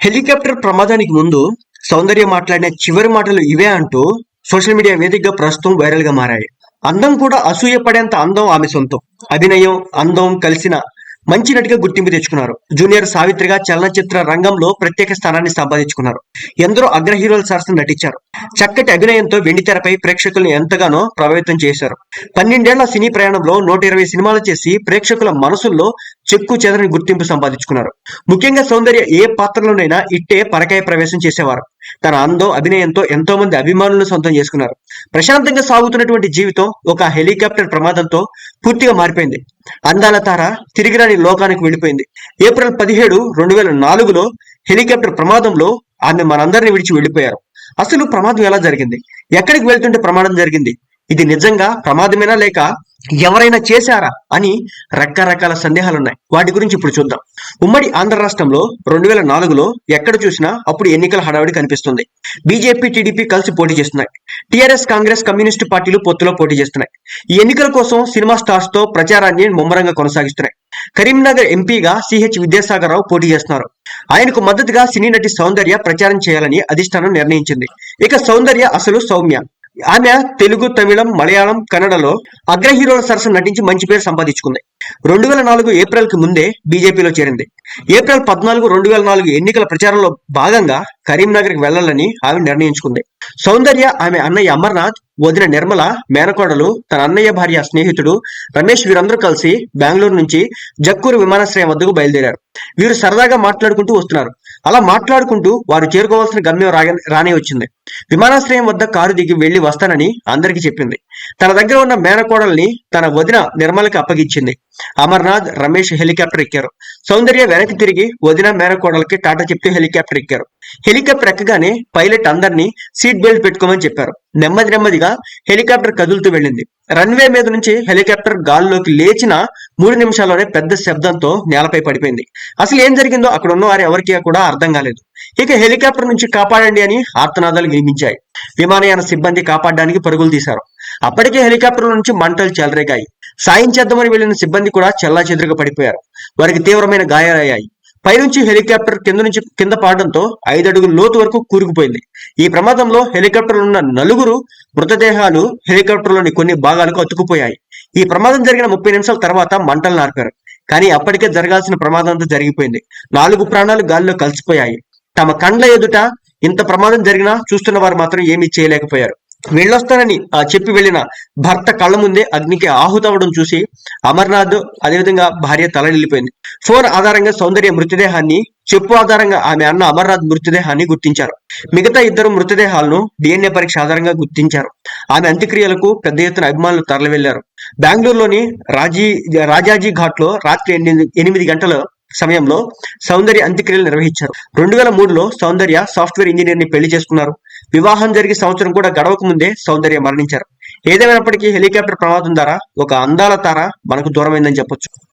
Helicopter ప్రమాదానికి ముందు సౌందర్య మాట్లాడిన చివరి మాటలు ఇవే అంటూ సోషల్ మీడియా వేదికగా ప్రస్తుతం వైరల్గా మారాయి. అందం కూడా అసూయ పడేంత అందం ఆమె సొంతం. అభినయం అందం కలిసిన మంచి నటిగా గుర్తింపు తెచ్చుకున్నారు. జూనియర్ సావిత్రిగా చలనచిత్ర రంగంలో ప్రత్యేక స్థానాన్ని సంపాదించుకున్నారు. ఎందరో అగ్ర హీరోల సరసన నటించారు. చక్కటి అభినయంతో వెండితెరపై ప్రేక్షకులను ఎంతగానో ప్రభావితం చేశారు. పన్నెండేళ్ళ సినీ ప్రయాణంలో నూట ఇరవై సినిమాలు చేసి ప్రేక్షకుల మనసుల్లో చెక్కు చెదరని గుర్తింపు సంపాదించుకున్నారు. ముఖ్యంగా సౌందర్య ఏ పాత్రలోనైనా ఇట్టే పరకాయ ప్రవేశం చేసేవారు. తన అందం అభినయంతో ఎంతో మంది అభిమానులను సొంతం చేసుకున్నారు. ప్రశాంతంగా సాగుతున్నటువంటి జీవితం ఒక హెలికాప్టర్ ప్రమాదంతో పూర్తిగా మారిపోయింది. అందాల తార తిరిగిరాని లోకానికి వెళ్ళిపోయింది. ఏప్రిల్ పదిహేడు రెండు వేల నాలుగులో హెలికాప్టర్ ప్రమాదంలో ఆమె మనందరిని విడిచి వెళ్ళిపోయారు. అసలు ప్రమాదం ఎలా జరిగింది? ఎక్కడికి వెళ్తుంటే ప్రమాదం జరిగింది? ఇది నిజంగా ప్రమాదమేనా లేక ఎవరైనా చేశారా అని రకరకాల సందేహాలు ఉన్నాయి వాటి గురించి ఇప్పుడు చూద్దాం. ఉమ్మడి ఆంధ్ర రాష్ట్రంలో రెండు వేల నాలుగులో ఎక్కడ చూసినా అప్పుడు ఎన్నికల హడావిడి కనిపిస్తుంది. బీజేపీ టీడీపీ కలిసి పోటీ చేస్తున్నాయి. టీఆర్ఎస్ కాంగ్రెస్ కమ్యూనిస్టు పార్టీలు పొత్తులో పోటీ చేస్తున్నాయి. ఈ ఎన్నికల కోసం సినిమా స్టార్స్తో ప్రచారాన్ని ముమ్మరంగా కొనసాగిస్తున్నాయి. కరీంనగర్ ఎంపీగా సిహెచ్ విద్యాసాగర్ రావు పోటీ చేస్తున్నారు. ఆయనకు మద్దతుగా సినీ నటి సౌందర్య ప్రచారం చేయాలని అధిష్టానం నిర్ణయించింది. ఇక సౌందర్య అసలు సౌమ్య. ఆమె తెలుగు తమిళం మలయాళం కన్నడలో అగ్ర హీరోల సరసన నటించి మంచి పేరు సంపాదించుకుంది. రెండు వేల నాలుగు ఏప్రిల్కి ముందే బీజేపీలో చేరింది. ఏప్రిల్ పద్నాలుగు రెండు వేల నాలుగు ఎన్నికల ప్రచారంలో భాగంగా కరీంనగర్కి వెళ్ళాలని ఆమె నిర్ణయించుకుంది. సౌందర్య ఆమె అన్నయ్య అమర్నాథ్ వదిన నిర్మల మేనకోడలు తన అన్నయ్య భార్య స్నేహితుడు రమేష్ వీరందరూ కలిసి బెంగళూరు నుంచి జక్కూరు విమానాశ్రయం వద్దకు బయలుదేరారు. వీరు సరదాగా మాట్లాడుకుంటూ వస్తున్నారు. అలా మాట్లాడుకుంటూ వారు చేరుకోవాల్సిన గమ్యం రానే వచ్చింది. విమానాశ్రయం వద్ద కారు దిగి వెళ్ళి వస్తానని అందరికీ చెప్పింది. తన దగ్గర ఉన్న మేనకోడల్ని తన వదిన నిర్మలకి అప్పగించింది. అమర్నాథ్ రమేష్ హెలికాప్టర్ ఎక్కారు. సౌందర్య వెనక్కి తిరిగి వదిన మేనకోడలకి టాటా చెప్తూ హెలికాప్టర్ ఎక్కారు. హెలికాప్టర్ ఎక్కగానే పైలట్ అందరినీ సీట్ బెల్ట్ పెట్టుకోమని చెప్పారు. నెమ్మది నెమ్మదిగా హెలికాప్టర్ కదులుతూ వెళ్ళింది. రన్వే మీద నుంచి హెలికాప్టర్ గాల్లోకి లేచిన మూడు నిమిషాల్లోనే పెద్ద శబ్దంతో నేలపై పడిపోయింది. అసలు ఏం జరిగిందో అక్కడ ఉన్న వారు ఎవరికి కూడా అర్థం కాలేదు. ఇక హెలికాప్టర్ నుంచి కాపాడండి అని ఆర్తనాదాలు వినిపించాయి విమానయాన సిబ్బంది కాపాడడానికి పరుగులు తీశారు. అప్పటికే హెలికాప్టర్ నుంచి మంటలు చెలరేగాయి. సాయం చేద్దామని వెళ్ళిన సిబ్బంది కూడా చెల్లా పడిపోయారు. వారికి తీవ్రమైన గాయాలయ్యాయి. పైనుంచి హెలికాప్టర్ కింద నుంచి కింద పాడడంతో ఐదు అడుగుల లోతు వరకు కూరుకుపోయింది. ఈ ప్రమాదంలో హెలికాప్టర్ ఉన్న నలుగురు మృతదేహాలు హెలికాప్టర్లోని కొన్ని భాగాలకు అతుకుపోయాయి ఈ ప్రమాదం జరిగిన ముప్పై నిమిషాల తర్వాత మంటలు నార్పారు. కానీ అప్పటికే జరగాల్సిన ప్రమాదం అంతా జరిగిపోయింది. నాలుగు ప్రాణాలు గాల్లో కలిసిపోయాయి. తమ కండ్ల ఎదుట ఇంత ప్రమాదం జరిగినా చూస్తున్న వారు మాత్రం ఏమీ చేయలేకపోయారు. వెళ్ళొస్తానని ఆ చెప్పి వెళ్ళిన భర్త కళ్ళ ముందే అగ్నికి ఆహుతవడం చూసి అమర్నాథ్ అదేవిధంగా భార్య తలనిల్లిపోయింది ఫోన్ ఆధారంగా సౌందర్య మృతదేహాన్ని చెప్పు ఆధారంగా ఆమె అన్న అమర్నాథ్ మృతదేహాన్ని గుర్తించారు. మిగతా ఇద్దరు మృతదేహాలను డిఎన్ఏ పరీక్ష ఆధారంగా గుర్తించారు. ఆమె అంత్యక్రియలకు పెద్ద ఎత్తున అభిమానులు తరలివెళ్ళారు. బెంగళూరులోని రాజీ రాజాజీ ఘాట్లో రాత్రి ఎనిమిది ఎనిమిది గంటల సమయంలో సౌందర్య అంత్యక్రియలు నిర్వహించారు. రెండు వేల మూడులో సౌందర్య సాఫ్ట్వేర్ ఇంజనీర్ని పెళ్ళి చేసుకున్నారు. వివాహం జరిగి సంవత్సరం కూడా గడవక ముందే సౌందర్య మరణించారు. ఏదేమైనప్పటికీ హెలికాప్టర్ ప్రమాదం ద్వారా ఒక అందాల తార మనకు దూరమైందని చెప్పొచ్చు.